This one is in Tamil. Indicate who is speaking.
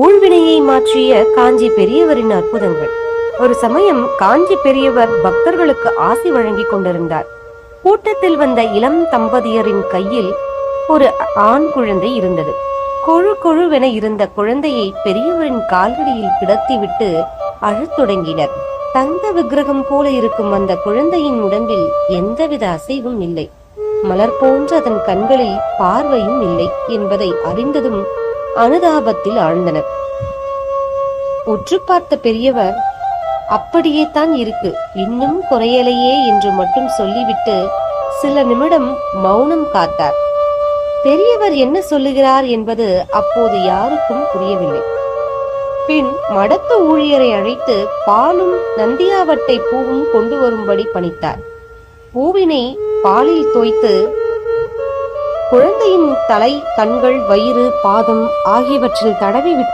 Speaker 1: ஊழ்வினையை மாற்றிய காஞ்சி பெரியவரின் அற்புதங்கள். ஒரு சமயம் காஞ்சி பெரியவர் பக்தர்களுக்கு ஆசி வழங்கிக் கொண்டிருந்தார். கூட்டத்தில் வந்த இளம் தம்பதியரின் கையில் ஒரு ஆண் குழந்தை இருந்தது. கொழு கொழுவென இருந்த குழந்தையை பெரியவரின் கால்களில் கிடத்திவிட்டு அழத் தொடங்கினர். தங்க விக்கிரகம் போல இருக்கும் அந்த குழந்தையின் உடம்பில் எந்தவித அசைவும் இல்லை. மலர் போன்ற அதன் கண்களில் பார்வையும் இல்லை என்பதை அறிந்ததும் அனுதாபத்தில் ஆழ்ந்தனர். உற்று பார்த்த பெரியவர் அப்படியே தான் இருக்கு இன்னும் குறையலையே என்று மட்டும் சொல்லிவிட்டு சில நிமிடம் மௌனம் காத்தார். பெரியவர் என்ன சொல்லுகிறார் என்பது அப்போது யாருக்கும் புரியவில்லை. பின் மடத்து ஊழியரை அழைத்து பாலும் நந்தியாவட்டை பூவும் கொண்டு வரும்படி பணித்தார். பூவினை பாலில் தோய்த்து குழந்தையின் தலை கண்கள் வயிறு பாதம் ஆகியவற்றில் தடவி விட்டு